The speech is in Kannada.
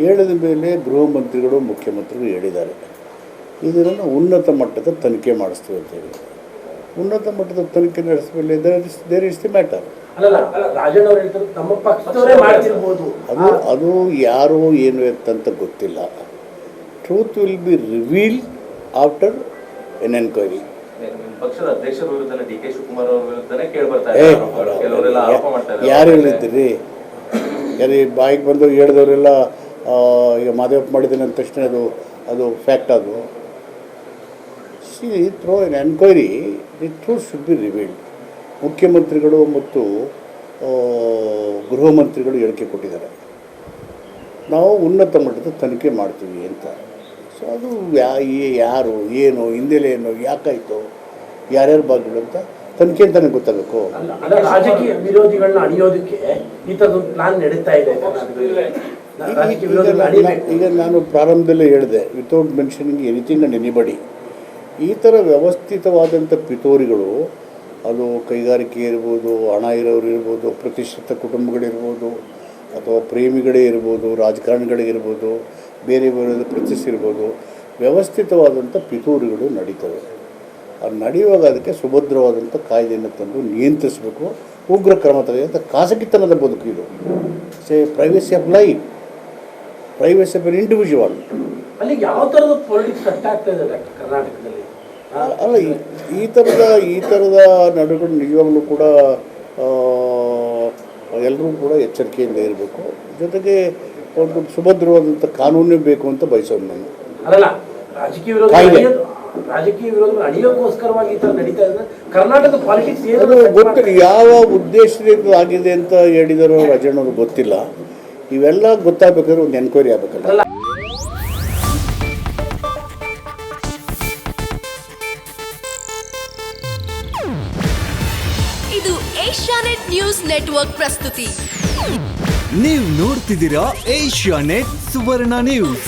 ಹೇಳಿದ ಮೇಲೆ ಗೃಹ ಮಂತ್ರಿಗಳು ಮುಖ್ಯಮಂತ್ರಿಗಳು ಹೇಳಿದ್ದಾರೆ. ಇದನ್ನು ಉನ್ನತ ಮಟ್ಟದ ತನಿಖೆ ಮಾಡಿಸ್ತೀವಿ ಅಂತ ಹೇಳಿ ಉನ್ನತ ಮಟ್ಟದ ತನಿಖೆ ನಡೆಸಿದ there is there is the matter ಅಲ್ಲಲ್ಲ ರಾಜಣ್ಣ ಅವ್ರು ಹೇಳ್ತಾರೆ ತಮ್ಮ ಪಕ್ಷದವರೇ ಮಾಡ್ತಿರ್ಬೋದು. ಅದು ಅದು ಯಾರು ಏನು ಎತ್ತಂತ ಗೊತ್ತಿಲ್ಲ. Truth will be reveal after an enquiry ಯಾರು ಹೇಳಿದ್ದೀರಿ? ಯಾರು ಬಾಯಿಗೆ ಬಂದು ಹೇಳಿದವರೆಲ್ಲ ಈಗ ಮಾದೇವಪ್ಪ ಮಾಡಿದ್ದೀನಿ ಅಂದ ತಕ್ಷಣ ಅದು ಅದು ಫ್ಯಾಕ್ಟ್ ಅದು. See through in enquiry the truth should be revealed ಮುಖ್ಯಮಂತ್ರಿಗಳು ಮತ್ತು ಗೃಹ ಮಂತ್ರಿಗಳು ಹೇಳಿಕೆ ಕೊಟ್ಟಿದ್ದಾರೆ. ನಾವು ಉನ್ನತ ಮಟ್ಟದ ತನಿಖೆ ಮಾಡ್ತೀವಿ ಅಂತ. ಸೊ ಅದು ಯಾ ಯಾರು, ಏನು ಹಿನ್ನೆಲೆ ಏನು, ಯಾಕಾಯಿತು, ಯಾರ್ಯಾರು ಬಾಗಿಲು ಅಂತ ತನಿಖೆ ಅಂತಲೇ ಗೊತ್ತಾಗಬೇಕು. ರಾಜಕೀಯ ವಿರೋಧಿಗಳನ್ನ ಅಡಿಯೋದಕ್ಕೆ ಈ ತರದೊಂದು ಪ್ಲಾನ್ ನಡೀತಾ ಇದೆ ಈಗ- ರಾಜಕೀಯ ಈಗ ವಿರೋಧಿಗಳನ್ನ ನಾನು- ಈಗ ನಾನು ಪ್ರಾರಂಭದಲ್ಲೇ ಹೇಳಿದೆ without mentioning anything and anybody ಈ ಥರ ವ್ಯವಸ್ಥಿತವಾದಂಥ ಪಿತೂರಿಗಳು ಅದು ಕೈಗಾರಿಕೆ ಇರ್ಬೋದು ಹಣ ಇರೋರು ಇರ್ಬೋದು ಪ್ರತಿಷ್ಠಿತ ಕುಟುಂಬಗಳಿರ್ಬೋದು ಅಥವಾ ಪ್ರೇಮಿಗಳೇ ಇರ್ಬೋದು ರಾಜಕಾರಣಿಗಳಿಗಿರ್ಬೋದು ಬೇರೆ ಬೇರೆ ಪ್ರತಿಷ್ಠೆ ಇರ್ಬೋದು ವ್ಯವಸ್ಥಿತವಾದಂಥ ಪಿತೂರಿಗಳು ನಡೀತವೆ. ಅದು ನಡೆಯುವಾಗ ಅದಕ್ಕೆ ಸುಭದ್ರವಾದಂಥ ಕಾಯ್ದೆಯನ್ನು ತಂದು ನಿಯಂತ್ರಿಸಬೇಕು. ಉಗ್ರ ಕ್ರಮ ತೆಗೆಯುವಂಥ ಖಾಸಗಿತನದ ಬದುಕು ಇದು. Say privacy of life privacy of individual ಅಲ್ಲಿ ಯಾವ ಥರದ ಪೊಲಿಟಿಕ್ಸ್ ಕರ್ನಾಟಕದಲ್ಲಿ? ಅಲ್ಲ ಈ- ಥರದ ಈ ಥರದ ನಡುಗಳು ನಿಜವಾಗ್ಲೂ ಕೂಡ ಎಲ್ಲರೂ ಕೂಡ ಎಚ್ಚರಿಕೆಯಿಂದ ಇರಬೇಕು. ಜೊತೆಗೆ ಒಂದು ಸುಭದ್ರವಾದಂಥ ಕಾನೂನೇ ಬೇಕು ಅಂತ ಬಯಸೋದು ನಾನು. ರಾಜಕೀಯ. ರಾಜಕೀಯ ವಿರೋಧ ಅಣಿಯೋಕ್ಕೋಸ್ಕರವಾಗಿ ಈ ತರ ನಡೀತಾ ಇದೆ. ಕರ್ನಾಟಕದ ಪಾಲಿಟಿಕ್ಸ್ ಏನು ಗೊತ್ತಿಲ್ಲ ಯಾವ ಉದ್ದೇಶದಿಂದ ಆಗಿದೆ ಅಂತ ಹೇಳಿದರು ರಾಜಣ್ಣವ್ರಿಗೆ ಗೊತ್ತಿಲ್ಲ. ಇವೆಲ್ಲ ಗೊತ್ತಾಗಬೇಕಾದ್ರೆ ಒಂದು ಎನ್ಕ್ವೈರಿ ಆಗಬೇಕಲ್ಲ. ಇದು ಏಷ್ಯಾನೆಟ್ ನ್ಯೂಸ್ ನೆಟ್ವರ್ಕ್ ಪ್ರಸ್ತುತಿ. ನೀವು ನೋಡ್ತಿದ್ದೀರಾ ಏಷ್ಯಾ ನೆಟ್ ಸುವರ್ಣ ನ್ಯೂಸ್.